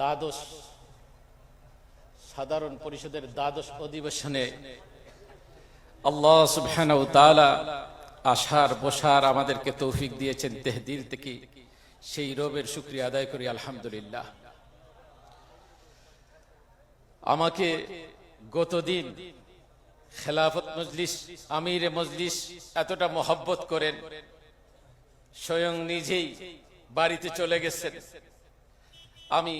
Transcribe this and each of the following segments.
দ্বাদশ সাধারণ পরিষদের দ্বাদশ অধিবেশনে আল্লাহ আশার, বসার আমাদেরকে তৌফিক দিয়েছেন তেহদিল থেকে। সেই রবের শুক্রিয়া আদায় করি, আলহামদুলিল্লাহ। আমাকে গতদিন খেলাফত মজলিস, আমির মজলিস এতটা মহব্বত করেন, স্বয়ং নিজেই বাড়িতে চলে গেছেন। আমি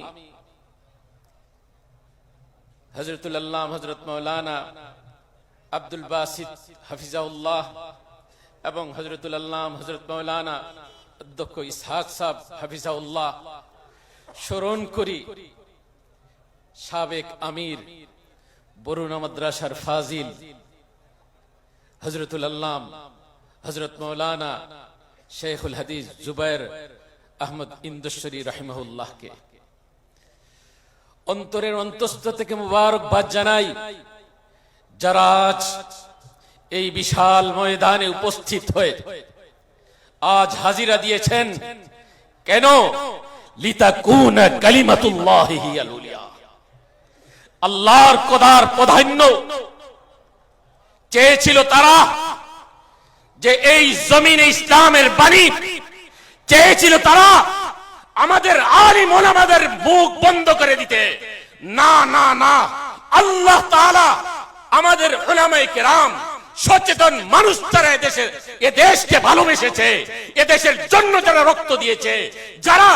হজরতুল্লাহ হজরত মৌলানা আব্দুল বাসিদ হাফিজাউল্লাহ এবং হজরতুল্লাহ হজরত মৌলানা অধ্যক্ষ ইসহাক সাহ হাফিজাউল্লাহ স্মরণ করি, সাবেক আমির বরুণা মাদ্রাসার ফাজিল হজরতুল আল্লাম হজরত মৌলানা শেখুল হাদিস জুবাইর আহমদ ইন্দশ্বরী রহিমহুল্লাহকে। অন্তরের অন্তস্থ থেকে মুবারকবাদ জানাই। যারা এই বিশাল ময়দানে উপস্থিত হয়ে আজ হাজিরা দিয়েছেন, কেন? আল্লাহর কোদার প্রাধান্য চেয়েছিল তারা যে এই জমিনে ইসলামের বাণী, চেয়েছিল তারা আমাদের আলিম ওলামাদের মুখ বন্ধ করে দিতে। না না না। আল্লাহ তাআলা আমাদের ওলামায়ে কেরাম সচেতন মানুষ যারা এদেশের এ দেশকে ভালোবেসেছে, এ দেশের জন্য যারা রক্ত দিয়েছে, যারা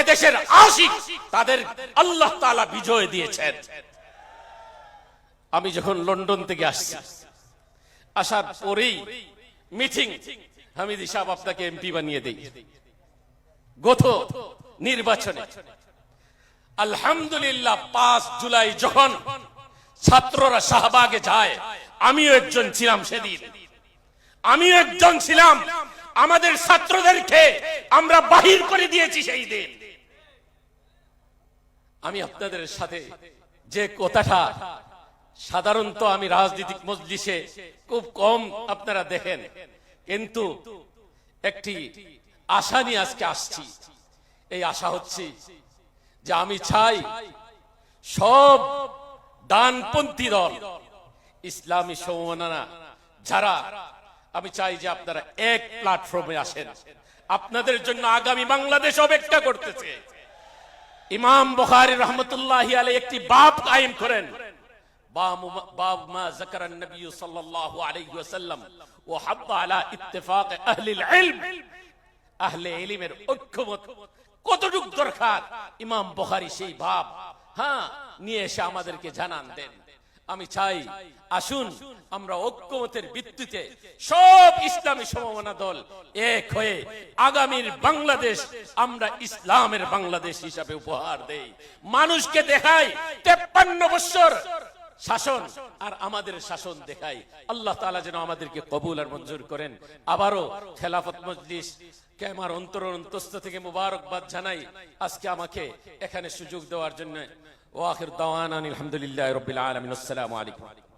এদেশের আশিক, তাদের আল্লাহ তাআলা বিজয় দিয়েছেন। আমি যখন লন্ডন থেকে আসছি, আসার পরেই মিটিং, হামিদ সাহেব আপনাকে এমপি বানিয়ে দেই। গত নির্বাচনে। আলহামদুলিল্লাহ, পাঁচ জুলাই যখন ছাত্ররা শাহবাগে যায়, আমিও একজন ছিলাম সেদিন। আমিও একজন ছিলাম। আমাদের ছাত্রদেরকে আমরা বাহির করে দিয়েছি সেই দিন। আমি আপনাদের সাথে যে কথাটা সাধারণত আমি রাজনৈতিক মজলিসে খুব কম আপনারা দেখেন, কিন্তু একটি আশা নিয়ে আজকে আসছি। এই আশা হচ্ছে যে আমি চাই সব ডানপন্থী দল ইসলামী সমমানা যারা আমি চাই যে আপনারা এক প্ল্যাটফর্মে আসেন আপনাদের জন্য আগামী বাংলাদেশ অপেক্ষা করতেছে ইমাম বুখারী রহমতুল্লাহ আলাই একটি বাপ কায়েম করেন باب ما ذكر النبي صلى الله عليه وسلم وحض على اتفاق اهل العلم اهل ইলমের ঐক্যমত কতটুক দরকার? ইমাম বুখারী সেই ভাব। হ্যাঁ নিয়ে এসে আমাদেরকে জানান দেন। আমি চাই, আসুন, আমরা ঐক্যমতের ভিত্তিতে সব ইসলামী সমমনা দল এক হয়ে আগামীর বাংলাদেশ আমরা ইসলামের বাংলাদেশ হিসাবে উপহার দেই। মানুষকে দেখাই, তেপ্পান্ন বছর শাসন আর আমাদের শাসন দেখাই। আল্লাহ তালা যেন আমাদেরকে কবুল আর মঞ্জুর করেন। আবারও খেলাফত মজলিস কে আমার অন্তর অন্তস্থ থেকে মুবারকবাদ জানাই। আজকে আমাকে এখানে সুযোগ দেওয়ার জন্য। ওয়াখির দাওয়ান আলহামদুলিল্লাহ রবিল আলমিন। আসসালামু আলাইকুম।